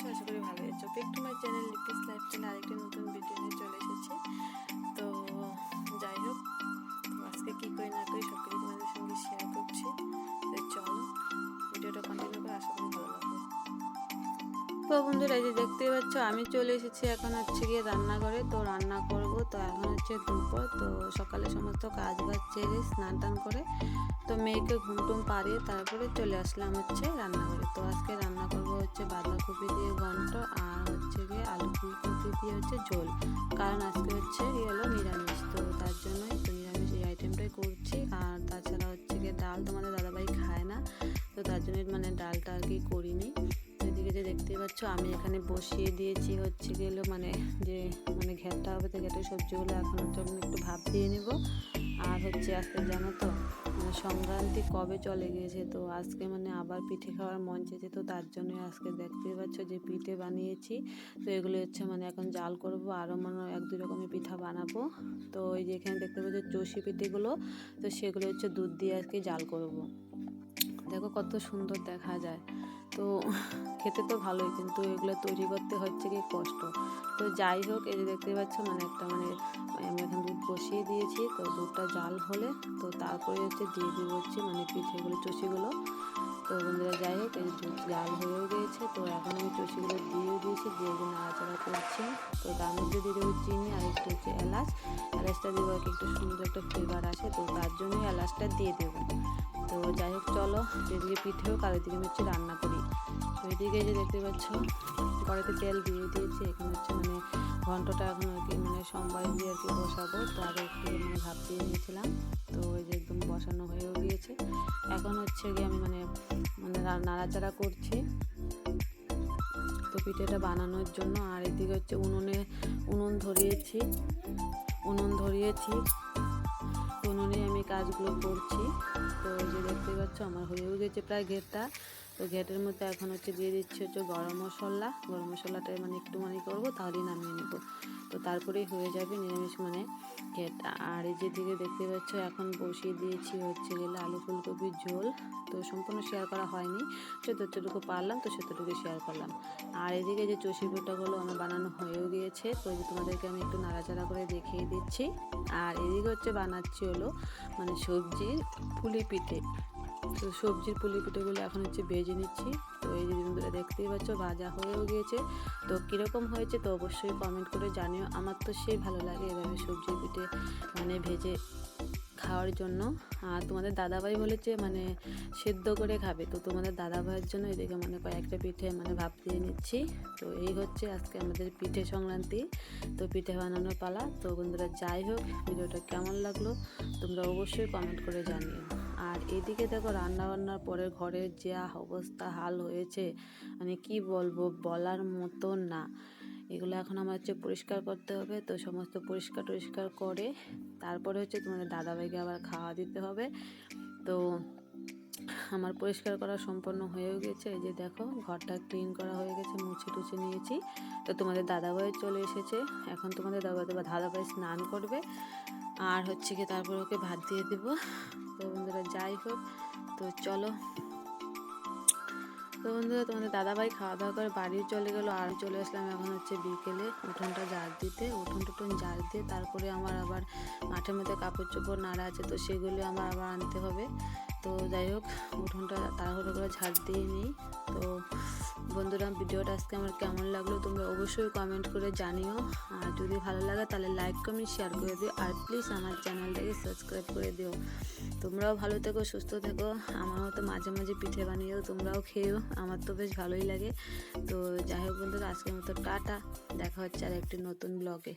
আছো আশা করি ভালো আছো back to my channel Lipi's life channel আরেকটি নতুন ভিডিও নিয়ে চলে এসেছি। তো যাই হোক আজকে কী করি না করি সব কিছু তোমাদের সঙ্গে শেয়ার করছি। তো চলো, ভিডিওটা কন্টিনিউ করে, আশা করি ভালো লাগবে। তো বন্ধুরা যে দেখতেই পাচ্ছ, আমি চলে এসেছি এখন হচ্ছে গিয়ে রান্নাঘরে। তো রান্না করব, তো এখন হচ্ছে দুপুর। তো সকালে সমস্ত কাজ বাজ ছেড়ে স্নান টান করে তো মেয়েকে ঘুম টুম পাড়িয়ে তারপরে চলে আসলাম হচ্ছে রান্নাঘরে। তো আজকে রান্না করব হচ্ছে বাঁধাকপি দিয়ে ঘন্ট আর হচ্ছে গিয়ে আলু ফুলকপি দিয়ে হচ্ছে ঝোল। কারণ আজকে হচ্ছে হলো নিরামিষ, তো তার জন্যই তো নিরামিষ এই আইটেমটাই করছি। আর তাছাড়া হচ্ছে গিয়ে ডাল তো তোমাদের দাদাভাই খায় না, তো তার জন্য মানে ডালটা আর কি করিনি। এদিকে যে দেখতেই পাচ্ছ আমি এখানে বসিয়ে দিয়েছি হচ্ছে গেলো মানে যে মানে ঘেরটা হবে তো ঘেটের সবজিগুলো, এখন একটু ভাব দিয়ে নেব। আর হচ্ছে আজকে জানো তো মানে সংক্রান্তি কবে চলে গিয়েছে? তো আজকে মানে আবার পিঠে খাওয়ার মন চেয়েছে তো তার জন্য আজকে দেখতেই পাচ্ছ যে পিঠে বানিয়েছি। তো এগুলো হচ্ছে মানে এখন জাল করব, আরও মানে এক দুই রকমের পিঠা বানাবো। তো এই যে এখানে দেখতে পাচ্ছ চষি পিঠেগুলো, তো সেগুলো হচ্ছে দুধ দিয়ে আজকে জাল করব। দেখো কত সুন্দর দেখা যায়। তো খেতে তো ভালোই, কিন্তু এগুলো তৈরি করতে হচ্ছে কি কষ্ট। তো যাই হোক, এই যে দেখতে পাচ্ছ মানে একটা মানে আমি এখন দুধ বসিয়ে দিয়েছি, তো দুধটা জাল হলে, তো তারপরে হচ্ছে দিয়ে দিয়ে হচ্ছে মানে পিঠেগুলো, চষিগুলো। তো বন্ধুরা, যাই হোক, এই দুধ জাল হয়েও গিয়েছে তো এখন আমি চষিগুলো দিয়েও দিয়েছি, দিয়ে দিয়ে নাড়াচাড়া করছি। তো তার মধ্যে দিয়ে দেবো চিনি আর একটু হচ্ছে এলাচ। এলাচটা দেবো একটু সুন্দর একটা ফ্লেভার আসে, তো তার জন্যই এলাচটা দিয়ে দেবো। তো যাই হোক, চলো। এদিকে পিঠে হোক আর এদিকে হচ্ছে, রান্না করি। তো এদিকে যে দেখতে পাচ্ছ, কড়াইতে তেল দিয়ে দিয়েছি। এখানে হচ্ছে মানে ঘন্টটা এখন আর কি মানে সোমবার দিয়ে আর কি বসাবো। তো আগে একটু মানে ভাব দিয়ে নিয়েছিলাম। তো ওই যে একদম বসানো হয়েও গিয়েছে। এখন হচ্ছে গিয়ে আমি মানে মানে নাড়াচাড়া করছি। তো পিঠেটা বানানোর জন্য। আর এদিকে হচ্ছে উনুনে, উনুন ধরিয়েছি। উনুন ধরিয়েছি। উনুনে কাজগুলো করছি। তো যে দেখতে পাচ্ছ আমার হয়েও গেছে প্রায় ঘেরটা। তো ঘ্যাটের মধ্যে এখন হচ্ছে দিয়ে দিচ্ছি হচ্ছে গরম মশলা। গরম মশলাটা মানে একটু মানে করব, তাহলেই নামিয়ে নেব। তো তারপরেই হয়ে যাবে নিরামিষ মানে ঘেট আর এই যে দিকে দেখতে পাচ্ছ, এখন বসিয়ে দিয়েছি হচ্ছে গেলে আলু ফুলকপির ঝোল। তো সম্পূর্ণ শেয়ার করা হয়নি। যতটুকু পারলাম, তো সেতটুকু শেয়ার করলাম। আর এদিকে যে চষি পিঠাগুলো আমার বানানো হয়েও গিয়েছে, তো তোমাদেরকে আমি একটু নাড়াচাড়া করে দেখিয়ে দিচ্ছি। আর এদিকে হচ্ছে বানাচ্ছি হলো মানে সবজির পুলি পিঠে। তো সবজির পুলি পিঠেগুলো এখন হচ্ছে ভেজে নিচ্ছি। তো এই যে বন্ধুরা দেখতেই পাচ্ছ, ভাজা হয়েও গিয়েছে। তো কীরকম হয়েছে তো অবশ্যই কমেন্ট করে জানিও। আমার তো সেই ভালো লাগে এভাবে সবজির পিঠে মানে ভেজে খাওয়ার জন্য। আর তোমাদের দাদাভাই বলেছে মানে সেদ্ধ করে খাবে। তো তোমাদের দাদাভাইয়ের জন্য এদিকে মানে কয়েকটা পিঠে মানে ভাপ দিয়ে নিচ্ছি। তো এই হচ্ছে আজকে আমাদের পিঠে সংক্রান্তি। তো পিঠে বানানোর পালা। তো বন্ধুরা যাই হোক, ভিডিওটা কেমন লাগল তোমরা অবশ্যই কমেন্ট করে জানিও। আর এদিকে দেখো রান্না বান্নার পরে ঘরের যা অবস্থা, হাল হয়েছে মানে কি বলব বলার মতো না। এগুলো এখন আমার হচ্ছে পরিষ্কার করতে হবে, তো সমস্ত পরিষ্কার টরিষ্কার করে তারপরে হচ্ছে তোমাদের দাদাভাইকে আবার খাওয়া দিতে হবে। তো আমার পরিষ্কার করা সম্পন্ন হয়েও গেছে, এই যে দেখো ঘরটা ক্লিন করা হয়ে গেছে, মুছে টুছে নিয়েছি। তো তোমাদের দাদাভাই চলে এসেছে, এখন তোমাদের দাদা দাদাভাই স্নান করবে। আর হচ্ছে কি তারপর ওকে ভাত দিয়ে দেব। তো বন্ধুরা যাই হোক, তো চলো। তো বন্ধুরা তোমাদের দাদাভাই খাওয়া দাওয়া করে বাড়ি চলে গেলো, আর চলে আসলাম এখন হচ্ছে বিকেলে উঠোনটা জাল দিতে। উঠোন টুটুন জাল দিয়ে তারপরে আমার আবার মাঠের মধ্যে কাপড় চোপড় নাড়া আছে, তো সেগুলো আমার আবার আনতে হবে। তো যাই হোক, উঠোনটা তাড়াহুড়ো করে ঝাড় দিয়ে নিই। তো বন্ধুরা, ভিডিওটা আজকে আমার কেমন লাগল তোমরা অবশ্যই কমেন্ট করে জানিও। আর যদি ভালো লাগে তাহলে লাইক কমেন্ট শেয়ার করে দিও। আর প্লিজ আমার চ্যানেলটাকে সাবস্ক্রাইব করে দিও। তোমরাও ভালো থেকো, সুস্থ থেকো। আমার মতো মাঝে মাঝে পিঠে বানিয়েও তোমরাও খেয়েও। আমার তো বেশ ভালোই লাগে। তো যাই হোক বন্ধুরা, আজকের মতো টাটা। দেখা হচ্ছে আর একটি নতুন ব্লগে